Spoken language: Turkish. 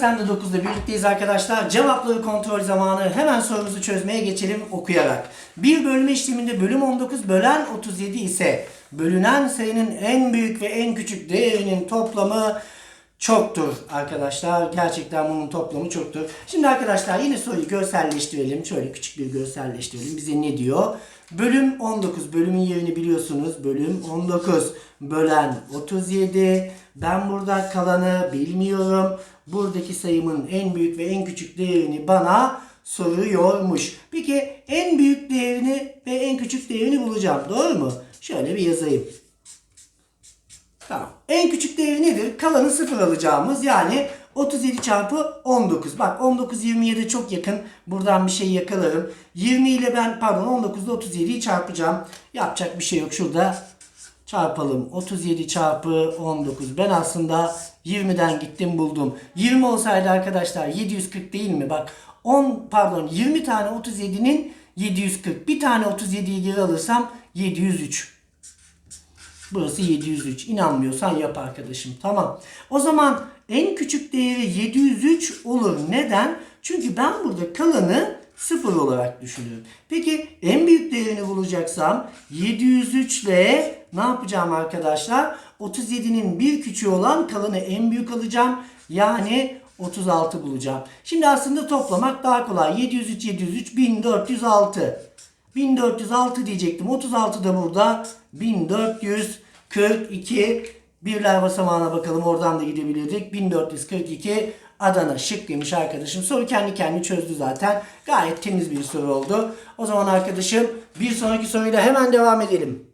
Sen de 9'da birlikteyiz arkadaşlar. Cevapları kontrol zamanı. Hemen sorumuzu çözmeye geçelim okuyarak. Bir bölme işleminde bölüm 19 bölen 37 ise bölünen sayının en büyük ve en küçük değerinin toplamı çoktur arkadaşlar. Gerçekten bunun toplamı çoktur. Şimdi arkadaşlar yine soruyu görselleştirelim. Şöyle küçük bir görselleştirelim. Bize ne diyor? Bölüm 19. Bölümün yerini biliyorsunuz. Bölüm 19. Bölen 37. Ben burada kalanı bilmiyorum. Buradaki sayımın en büyük ve en küçük değerini bana soruyormuş. Peki en büyük değerini ve en küçük değerini bulacağım. Doğru mu? Şöyle bir yazayım. Tamam. En küçük değeri nedir? Kalanı sıfır alacağımız yani 37 çarpı 19. Bak 19 27'ye çok yakın. Buradan bir şey yakalarım. 20 ile ben pardon 19 ile 37'yi çarpacağım. Yapacak bir şey yok. Şurada çarpalım. 37 çarpı 19. Ben aslında 20'den gittim buldum. 20 olsaydı arkadaşlar 740 değil mi? Bak 10 pardon 20 tane 37'nin 740. Bir tane 37'yi geri alırsam 703. Burası 703. İnanmıyorsan yap arkadaşım. Tamam. O zaman en küçük değeri 703 olur. Neden? Çünkü ben burada kalanı sıfır olarak düşünüyorum. Peki en büyük değerini bulacaksam 703 ile ne yapacağım arkadaşlar? 37'nin bir küçüğü olan kalanı en büyük alacağım. Yani 36 bulacağım. Şimdi aslında toplamak daha kolay. 703 703 1406. 1406 diyecektim. 36 da burada. 1442. Birler basamağına bakalım. Oradan da gidebilirdik. 1442 Adana şıklıymış arkadaşım. Soru kendi kendini çözdü zaten. Gayet temiz bir soru oldu. O zaman arkadaşım bir sonraki soruyla hemen devam edelim.